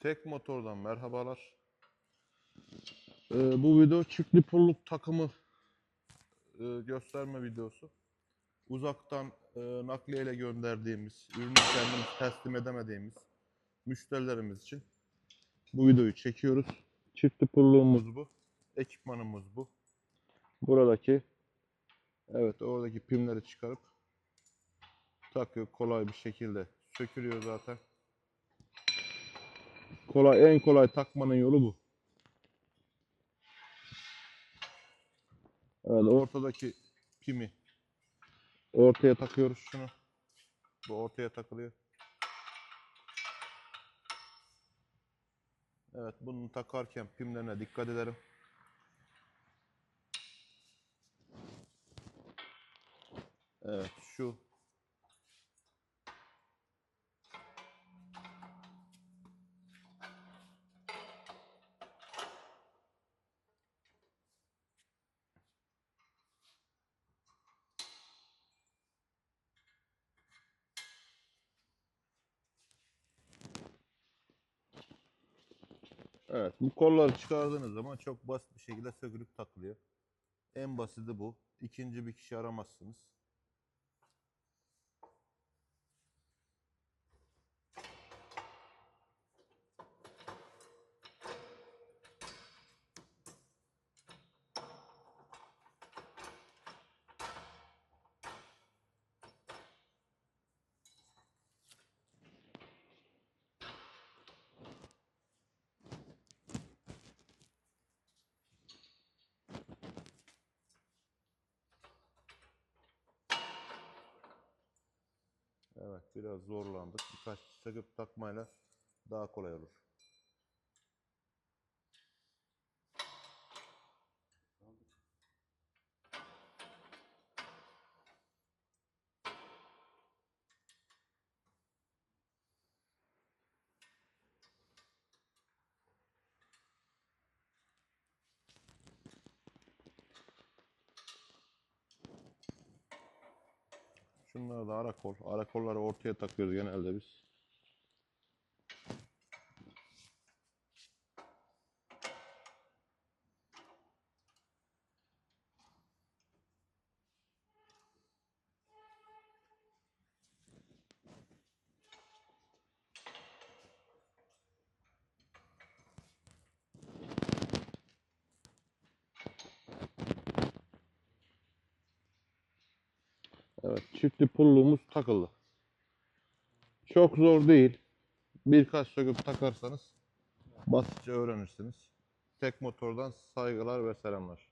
Tek motordan merhabalar. Ee, bu video çiftli pulluk takımı e, gösterme videosu. Uzaktan e, nakliyeyle gönderdiğimiz, ürünü kendimiz teslim edemediğimiz müşterilerimiz için bu videoyu çekiyoruz. Çiftli pulluğumuz bu. Ekipmanımız bu. Buradaki evet oradaki pimleri çıkarıp takıyor kolay bir şekilde sökülüyor zaten. Kolay en kolay takmanın yolu bu. Evet ortadaki pimi ortaya takıyoruz şunu. Bu ortaya takılıyor. Evet bunu takarken pimlerine dikkat edelim. Evet şu Evet, bu kolları çıkardığınız zaman çok basit bir şekilde sökülüp takılıyor. En basiti bu. İkinci bir kişi aramazsınız. Evet, biraz zorlandık. Birkaç söküp takmayla daha kolay olur. Şunlar da ara kol. Ara kolları ortaya takıyoruz genelde biz. Evet, çiftli pulluğumuz takıldı. Çok zor değil. Birkaç söküp takarsanız basitçe öğrenirsiniz. Tek motordan saygılar ve selamlar.